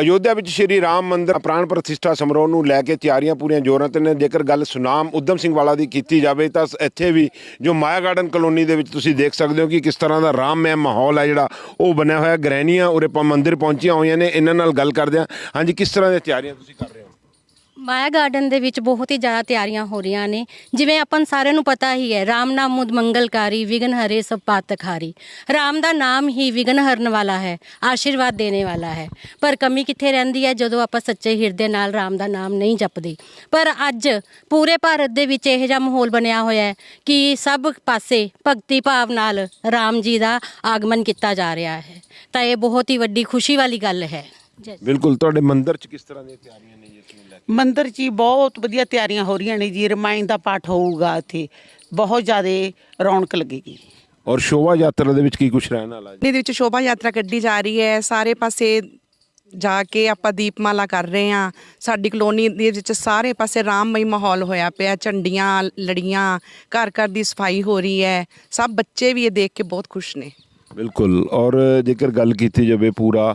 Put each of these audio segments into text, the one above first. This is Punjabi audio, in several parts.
ਅਯੋਧਿਆ ਵਿੱਚ ਸ਼੍ਰੀ ਰਾਮ ਮੰਦਿਰ ਪ੍ਰਾਣ ਪ੍ਰਤਿਸ਼ਠਾ ਸਮਾਰੋਹ ਨੂੰ ਲੈ ਕੇ ਤਿਆਰੀਆਂ ਪੂਰੀਆਂ ਜ਼ੋਰਾਂ ਤੇ ਨੇ। ਜੇਕਰ ਗੱਲ ਸੁਨਾਮ ਉਦਮ ਸਿੰਘ ਵਾਲਾ ਦੀ ਕੀਤੀ ਜਾਵੇ ਤਾਂ ਇੱਥੇ ਵੀ ਜੋ ਮਾਇਆ ਗਾਰਡਨ ਕਲੋਨੀ ਦੇ ਵਿੱਚ ਤੁਸੀਂ ਦੇਖ ਸਕਦੇ ਹੋ ਕਿ ਕਿਸ ਤਰ੍ਹਾਂ ਦਾ ਰਾਮਮय ਮਾਹੌਲ ਹੈ ਜਿਹੜਾ ਉਹ ਬਣਿਆ ਹੋਇਆ। ਗ੍ਰਹਿਣੀਆਂ ਉਰੇ ਪ- ਮੰਦਿਰ ਪਹੁੰਚੀਆਂ ਹੋਈਆਂ ਨੇ। ਇਹਨਾਂ ਨਾਲ ਗੱਲ ਕਰਦੇ ਹਾਂ। ਹਾਂਜੀ, ਕਿਸ ਤਰ੍ਹਾਂ ਦੀਆਂ ਤਿਆਰੀਆਂ ਤੁਸੀਂ ਕਰ ਮਾਇਆ ਗਾਰਡਨ ਦੇ ਵਿੱਚ ਬਹੁਤ ਹੀ ਜ਼ਿਆਦਾ ਤਿਆਰੀਆਂ ਹੋ ਰਹੀਆਂ ਨੇ। ਜਿਵੇਂ ਆਪਾਂ ਨੂੰ ਸਾਰਿਆਂ ਨੂੰ ਪਤਾ ਹੀ ਹੈ, ਰਾਮ ਨਾਮ ਮੁਦ ਮੰਗਲਕਾਰੀ ਵਿਗਨ ਹਰੇ ਸਭ ਪਾਤਕਹਾਰੀ ਰਾਮ ਦਾ ਨਾਮ ਹੀ ਵਿਗਨ ਹਰਨ ਵਾਲਾ ਹੈ, ਆਸ਼ੀਰਵਾਦ ਦੇਣੇ ਵਾਲਾ ਹੈ। ਪਰ ਕਮੀ ਕਿੱਥੇ ਰਹਿੰਦੀ ਹੈ? ਜਦੋਂ ਆਪਾਂ ਸੱਚੇ ਹਿਰਦੇ ਨਾਲ ਰਾਮ ਦਾ ਨਾਮ ਨਹੀਂ ਜਪਦੇ। ਪਰ ਅੱਜ ਪੂਰੇ ਭਾਰਤ ਦੇ ਵਿੱਚ ਇਹੋ ਜਿਹਾ ਮਾਹੌਲ ਬਣਿਆ ਹੋਇਆ ਹੈ ਕਿ ਸਭ ਪਾਸੇ ਭਗਤੀ ਭਾਵ ਨਾਲ ਰਾਮ ਜੀ ਦਾ ਆਗਮਨ ਕੀਤਾ ਜਾ ਰਿਹਾ ਹੈ। ਤਾਂ ਇਹ ਬਹੁਤ ਹੀ ਵੱਡੀ ਖੁਸ਼ੀ ਵਾਲੀ ਗੱਲ ਹੈ। ਬਿਲਕੁਲ, ਤੁਹਾਡੇ ਮੰਦਿਰ 'ਚ ਕਿਸ ਤਰ੍ਹਾਂ ਦੀਆਂ ਤਿਆਰੀਆਂ ਨੇ ਮੰਦਿਰ 'ਚ ਹੀ ਬਹੁਤ ਵਧੀਆ ਤਿਆਰੀਆਂ ਹੋ ਰਹੀਆਂ ਨੇ ਜੀ ਰਮਾਇਣ ਦਾ ਪਾਠ ਹੋਊਗਾ ਇੱਥੇ। ਬਹੁਤ ਜ਼ਿਆਦਾ ਰੌਣਕ ਲੱਗੇਗੀ। ਔਰ ਸ਼ੋਭਾ ਯਾਤਰਾ ਦੇ ਵਿੱਚ ਕੀ ਕੁਝ ਰਹਿਣ ਵਾਲਾ ਜੀ ਇਹਦੇ ਵਿੱਚ ਸ਼ੋਭਾ ਯਾਤਰਾ ਕੱਢੀ ਜਾ ਰਹੀ ਹੈ। ਸਾਰੇ ਪਾਸੇ ਜਾ ਕੇ ਆਪਾਂ ਦੀਪਮਾਲਾ ਕਰ ਰਹੇ ਹਾਂ। ਸਾਡੀ ਕਲੋਨੀ ਦੇ ਵਿੱਚ ਸਾਰੇ ਪਾਸੇ ਰਾਮਮਈ ਮਾਹੌਲ ਹੋਇਆ ਪਿਆ। ਝੰਡੀਆਂ ਲੜੀਆਂ ਘਰ ਘਰ ਦੀ ਸਫ਼ਾਈ ਹੋ ਰਹੀ ਹੈ। ਸਭ ਬੱਚੇ ਵੀ ਇਹ ਦੇਖ ਕੇ ਬਹੁਤ ਖੁਸ਼ ਨੇ। ਬਿਲਕੁਲ। ਔਰ ਜੇਕਰ ਗੱਲ ਕੀਤੀ ਜਾਵੇ ਪੂਰਾ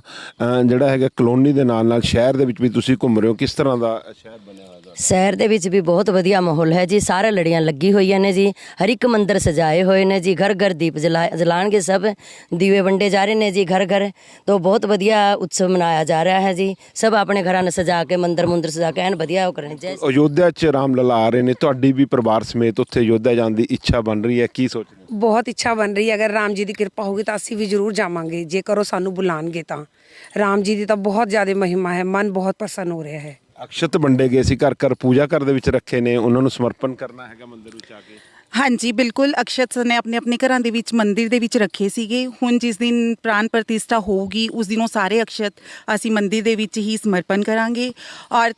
ਜਿਹੜਾ ਹੈਗਾ ਕਲੋਨੀ ਦੇ ਨਾਲ ਨਾਲ ਸ਼ਹਿਰ ਦੇ ਵਿੱਚ ਵੀ ਤੁਸੀਂ ਘੁੰਮ ਰਹੇ ਹੋ, ਕਿਸ ਤਰ੍ਹਾਂ ਦਾ ਸ਼ਹਿਰ ਬਣਿਆ ਹੋਇਆ? ਸ਼ਹਿਰ ਦੇ ਵਿੱਚ ਵੀ ਬਹੁਤ ਵਧੀਆ ਮਾਹੌਲ ਹੈ ਜੀ। ਸਾਰੇ ਲੜੀਆਂ ਲੱਗੀ ਹੋਈਆਂ ਨੇ ਜੀ। ਹਰ ਇੱਕ ਮੰਦਿਰ ਸਜਾਏ ਹੋਏ ਨੇ ਜੀ। ਘਰ ਘਰ ਦੀਪ ਜਲਾ ਜਲਾਣਗੇ ਸਭ। ਦੀਵੇ ਵੰਡੇ ਜਾ ਰਹੇ ਨੇ ਜੀ ਘਰ ਘਰ। ਤੋਂ ਬਹੁਤ ਵਧੀਆ ਉਤਸਵ ਮਨਾਇਆ ਜਾ ਰਿਹਾ ਹੈ ਜੀ। ਸਭ ਆਪਣੇ ਘਰਾਂ ਨੂੰ ਸਜਾ ਕੇ ਮੰਦਿਰ ਮੁੰਦਰ ਸਜਾ ਕੇ ਐਨ ਵਧੀਆ ਉਹ ਕਰਨੇ ਜੈ ਅਯੋਧਿਆ 'ਚ ਰਾਮ ਲਲਾ ਆ ਰਹੇ ਨੇ। ਤੁਹਾਡੀ ਵੀ ਪਰਿਵਾਰ ਸਮੇਤ ਉੱਥੇ ਅਯੋਧਿਆ ਜਾਣ ਦੀ ਇੱਛਾ ਬਣ ਰਹੀ ਹੈ। ਕੀ ਸੋਚ ਰਹੇ ਹੋ? ਬਹੁਤ ਇੱਛਾ ਬਣ ਰਹੀ ਹੈ। ਅਗਰ ਰਾਮ ਜੀ ਦੀ ਕਿਰਪਾ ਹੋਗੀ ਤਾਂ ਅਸੀਂ ਵੀ ਜ਼ਰੂਰ ਜਾਵਾਂਗੇ। ਜੇਕਰ ਉਹ ਸਾਨੂੰ ਬੁਲਾਣਗੇ ਤਾਂ। ਰਾਮ ਜੀ ਦੀ ਤਾਂ ਬਹੁਤ ਜ਼ਿਆਦਾ ਮਹਿਮਾ ਹੈ। ਮਨ ਬਹੁਤ ਪ੍ਰਸੰਨ ਹੋ ਰਿਹਾ ਹੈ। ਅਕਸ਼ਤ ਵੰਡੇ ਗਏ ਸੀ ਘਰ ਘਰ ਪੂਜਾ ਘਰ ਦੇ ਵਿੱਚ ਰੱਖੇ ਨੇ ਉਹਨਾਂ ਨੂੰ ਸਮਰਪਣ ਕਰਨਾ ਹੈਗਾ ਮੰਦਿਰ ਵਿੱਚ ਆ ਕੇ? ਹਾਂਜੀ ਬਿਲਕੁਲ ਅਕਸ਼ਤ ਨੇ ਆਪਣੇ ਆਪਣੇ ਘਰਾਂ ਦੇ ਵਿੱਚ ਮੰਦਿਰ ਦੇ ਵਿੱਚ ਰੱਖੇ ਸੀਗੇ। ਹੁਣ ਜਿਸ ਦਿਨ ਪ੍ਰਾਨ ਪ੍ਰਤਿਸ਼ਠਾ ਹੋਊਗੀ ਉਸ ਦਿਨ ਉਹ ਸਾਰੇ ਅਕਸ਼ਤ ਅਸੀਂ ਮੰਦਿਰ ਦੇ ਵਿੱਚ ਹੀ ਸਮਰਪਣ ਕਰਾਂਗੇ। ਔਰ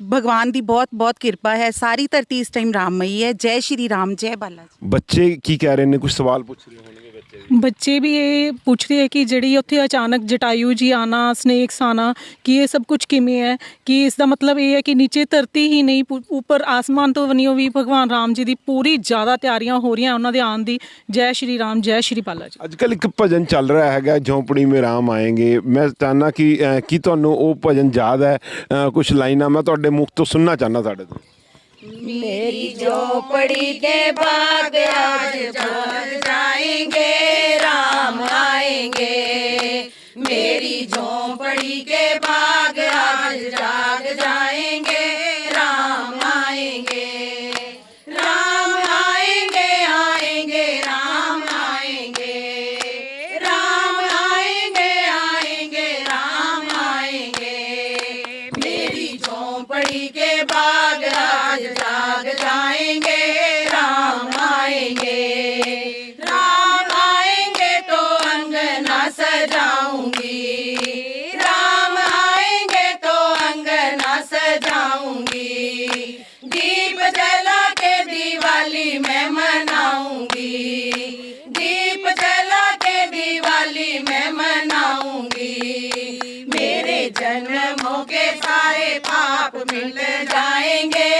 ਭਗਵਾਨ ਦੀ ਬਹੁਤ ਬਹੁਤ ਕਿਰਪਾ ਹੈ ਸਾਰੀ ਧਰਤੀ ਇਸ ਟਾਈਮ ਰਾਮਮਈ ਹੈ। ਜੈ ਸ਼੍ਰੀ ਰਾਮ ਜੈ ਬਾਲਾ ਜੀ। ਬੱਚੇ ਕੀ ਕਹਿ ਰਹੇ ਨੇ? ਕੁਝ ਸਵਾਲ ਪੁੱਛ ਰਹੇ ਹੋਣਗੇ। ਬੱਚੇ ਵੀ ਇਹ ਪੁੱਛਦੇ ਰਹੇ ਹੈ ਕਿ ਜਿਹੜੀ ਉੱਥੇ ਅਚਾਨਕ ਜਟਾਯੂ ਜੀ ਆਣਾ ਸਨੇਕਸ ਆਣਾ, ਕਿ ਇਹ ਸਭ ਕੁਝ ਕਿਵੇਂ ਹੈ? ਕਿ ਇਸ ਦਾ ਮਤਲਬ ਇਹ ਹੈ ਕਿ ਨੀਚੇ ਧਰਤੀ ਹੀ ਨਹੀਂ ਉੱਪਰ ਆਸਮਾਨ ਤੋਂ ਬਣੀਓ ਵੀ ਭਗਵਾਨ ਰਾਮ ਜੀ ਦੀ ਪੂਰੀ ਜ਼ਿਆਦਾ ਤਿਆਰੀਆਂ ਹੋ ਰਹੀਆਂ ਉਹਨਾਂ ਦੇ ਆਉਣ ਦੀ। ਜੈ ਸ਼੍ਰੀ ਰਾਮ, ਜੈ ਸ਼੍ਰੀ ਬਾਲਾ ਜੀ। ਅੱਜ ਕੱਲ ਇੱਕ ਭਜਨ ਚੱਲ ਰਿਹਾ ਹੈਗਾ, ਝੌਂਪੜੀ ਮੇ ਰਾਮ ਆਏਗੇ। ਮੈਂ ਚਾਹਨਾ ਕਿ ਕੀ ਤੁਹਾਨੂੰ ਉਹ ਭਜਨ ਯਾਦ ਹੈ? ਕੁਝ ਲਾਈਨਾਂ ਮੈਂ ਤੁਹਾਡੇ ਮੁਖ ਤੋਂ ਸੁਣਨਾ ਚਾਹਨਾ ਤੁਹਾਡੇ ਤੋਂ। मेरी झोपड़ी के बाग आज जग जाएंगे राम आएंगे सारे पाप मिट जाएंगे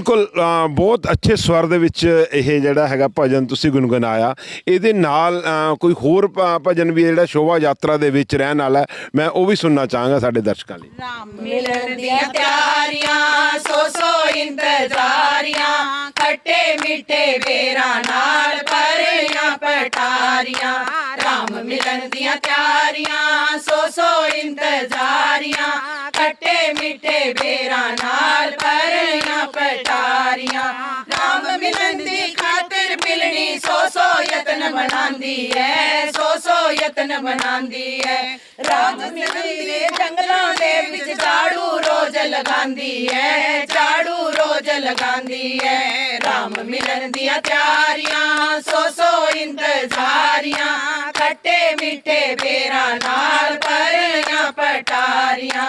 ਬਿਲਕੁਲ ਬਹੁਤ ਅੱਛੇ ਸਵਰ ਦੇ ਵਿੱਚ ਇਹ ਜਿਹੜਾ ਹੈਗਾ ਭਜਨ ਤੁਸੀਂ ਗੁੰਗੁਣਾਇਆ ਇਹਦੇ ਨਾਲ ਕੋਈ ਹੋਰ ਭਜਨ ਵੀ ਜਿਹੜਾ ਸ਼ੋਭਾ ਯਾਤਰਾ ਦੇ ਵਿੱਚ ਰਹਿਣ ਵਾਲਾ ਮੈਂ ਉਹ ਵੀ ਸੁਣਨਾ ਚਾਹਾਂਗਾ ਸਾਡੇ ਦਰਸ਼ਕਾਂ ਲਈ। ਮਿਲਣ ਦੀਆਂ ਤਿਆਰੀਆਂ, ਸੋ ਸੋ ਇੰਤਜ਼ਾਰੀਆਂ, ਖੱਟੇ ਮਿੱਠੇ ਬੇਰਾਂ ਨਾਲ ਭਰੀਆਂ ਪਟਾਰੀਆਂ। ਰਾਮ ਮਿਲਣ ਦੀਆਂ ਤਿਆਰੀਆਂ, ਸੋ ਸੋ ਇੰਤਜ਼ਾਰੀਆਂ, ਖੱਟੇ ਮਿੱਠੇ ਬੇਰਾਂ ਮਨਾਉਂਦੀ ਐ, ਸੋ ਸੋ ਯਤਨ ਮਨਾਉਂਦੀ ਐ। ਰਾਤ ਮਿਲਦੇ ਜੰਗਲਾਂ ਦੇ ਵਿੱਚ ਝਾੜੂ ਰੋਜ਼ ਲਗਾਉਂਦੀ ਐ, ਝਾੜੂ ਰੋਜ਼ ਲਗਾਉਂਦੀ ਐ। ਰਾਮ ਮਿਲਣ ਦੀਆਂ ਤਿਆਰੀਆਂ, ਸੋ ਸੋ ਇੰਤਜ਼ਾਰੀਆਂ, ਖੱਟੇ ਮਿੱਠੇ ਬੇਰਾ ਨਾਲ ਪਰੀਆਂ ਪਟਾਰੀਆਂ।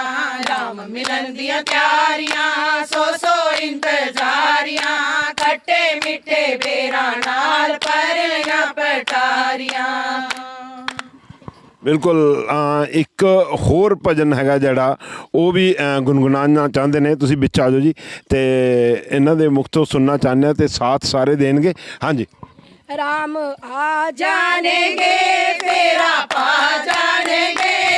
ਰਾਮ ਮਿਲਣ ਦੀਆਂ ਤਿਆਰੀਆਂ, ਸੋ ਸੋ ਇੰਤਜ਼ਾਰ ਬਿਲਕੁਲ ਇੱਕ ਹੋਰ ਭਜਨ ਹੈਗਾ ਜਿਹੜਾ ਉਹ ਵੀ ਗੁੰਗੁਨਾਣਾ ਚਾਹੁੰਦੇ ਨੇ। ਤੁਸੀਂ ਵਿੱਚ ਆ ਜਾਓ ਜੀ ਤੇ ਇਹਨਾਂ ਦੇ ਮੁਖ ਤੋਂ ਸੁਣਨਾ ਚਾਹੁੰਦੇ ਆ ਤੇ ਸਾਥ ਸਾਰੇ ਦੇਣਗੇ। ਹਾਂਜੀ। ਰਾਮ ਆ ਜਾਣਗੇ ਤੇਰਾ ਪਾ ਜਾਣਗੇ।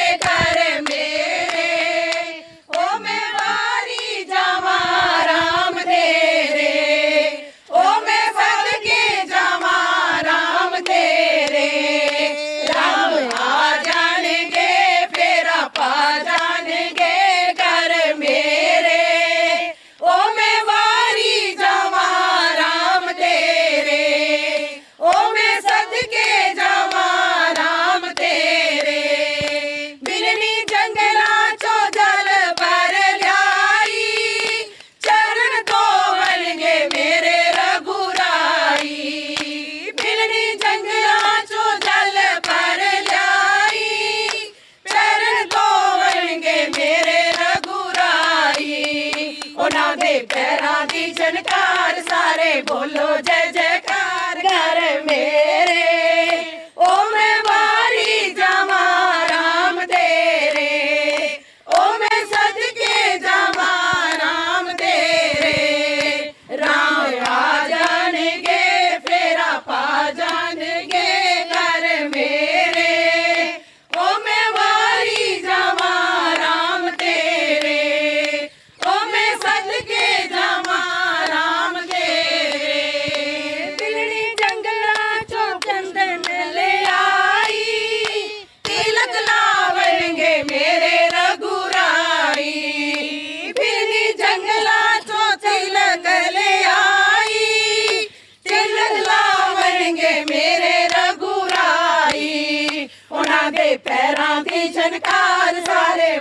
जनकार सारे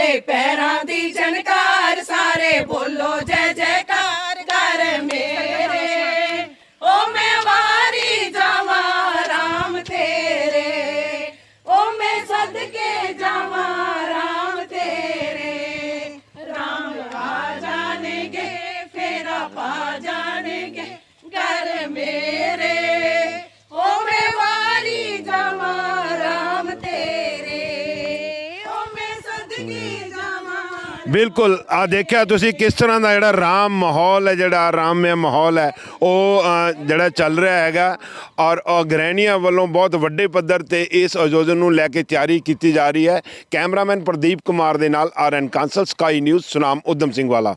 ਦੇ ਪੈਰਾਂ ਦੀ ਜਨਕਾਰ ਸਾਰੇ ਬੋਲੋ ਜੈ ਜੈ ਬਿਲਕੁਲ। ਆ ਦੇਖਿਆ ਤੁਸੀਂ ਕਿਸ ਤਰ੍ਹਾਂ ਦਾ ਜਿਹੜਾ ਰਾਮ ਮਾਹੌਲ ਹੈ, ਜਿਹੜਾ ਆਰਾਮਿਆ ਮਾਹੌਲ ਹੈ, ਉਹ ਜਿਹੜਾ ਚੱਲ ਰਿਹਾ ਹੈਗਾ। ਔਰ ਗ੍ਰੈਣੀਆਂ ਵੱਲੋਂ ਬਹੁਤ ਵੱਡੇ ਪੱਧਰ ਤੇ ਇਸ ਆਯੋਜਨ ਨੂੰ ਲੈ ਕੇ ਤਿਆਰੀ ਕੀਤੀ ਜਾ ਰਹੀ ਹੈ। ਕੈਮਰਾਮੈਨ ਪ੍ਰਦੀਪ ਕੁਮਾਰ ਦੇ ਨਾਲ R RN Kansal, sky news, Sunam Udham Singh Wala.